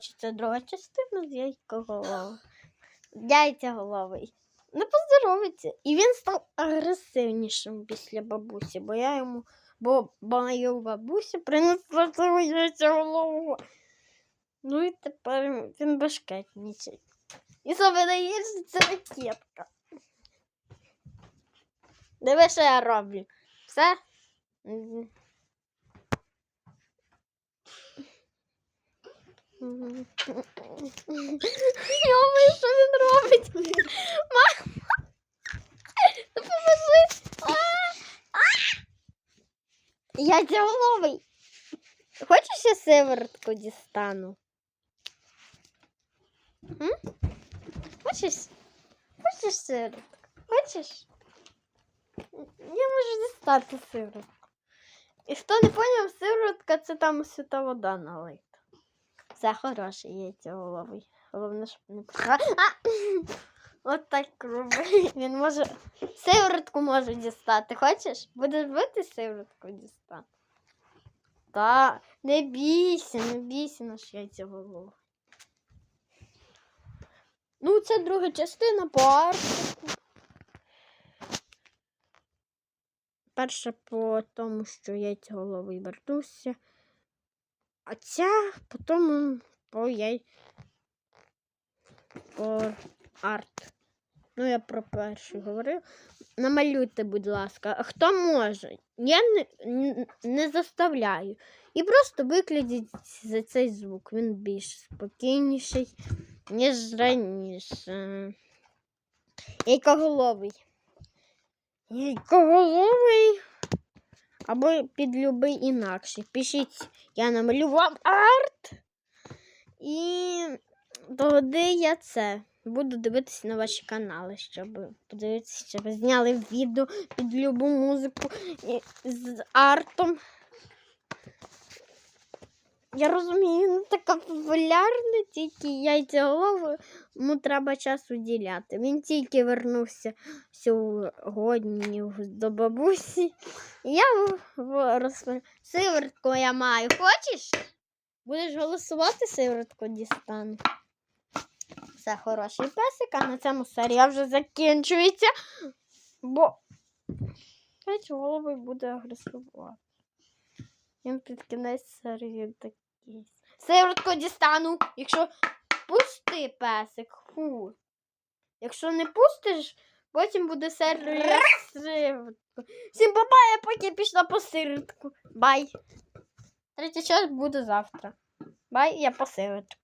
коротше, це друга частина з яйкоголовим. Яйцяголовий. Не поздоровиться. І він став агресивнішим після бабусі, бо я йому, бо мою бабусю принесла цього яйцяголового. Ну і тепер він бешкетнічий. І саме найгірше це ракетка. Диви, що я роблю. Все? Йомай, що він робить? Мама! Допоможи! Я діаловий. Хочеш я сиворотку дістану? М? Хочеш? Хочеш сиворотку? Хочеш? Я можу дістати сиворотку. І хто не поняв, сиворотка це там свята вода налита. Все хороше яйцеголовий. Головне, щоб не. А! От так робить. Він може сиворотку може дістати. Хочеш? Будеш бити сиворотку дістати? Та, не бійся, не бійся наш яйцеголовий. Ну, це друга частина по Арктику. Перша по тому, що яйцеголовий вернувся. А ця по тому по яй... по арт. Ну, я про першу говорив. Намалюйте, будь ласка. А хто може? Я не, не заставляю. І просто викладіть за цей звук. Він більш спокійніший, ніж раніше. Яйкоголовий. Яйкоголовий. Або під любий інакший. Пишіть, я намалював арт. І тоді я це. Буду дивитися на ваші канали, щоб подивитися, щоб зняли відео під любу музику з артом. Я розумію, не така популярна, тільки яйцеголову, йому треба час уділяти. Він тільки вернувся сьогодні до бабусі. Я розповім. Сиворотку я маю. Хочеш? Будеш голосувати, сиворотку дістану. Все хороший песик, а на цьому серія вже закінчується. Бо голови буде агресувати. Він під кінець серії такий. Сиротку дістану, якщо пусти песик. Фу. Якщо не пустиш, потім буде серія. Всім папа, я поки пішла по сиротку. Бай. Третя час буде завтра. Бай, я по сиворотку.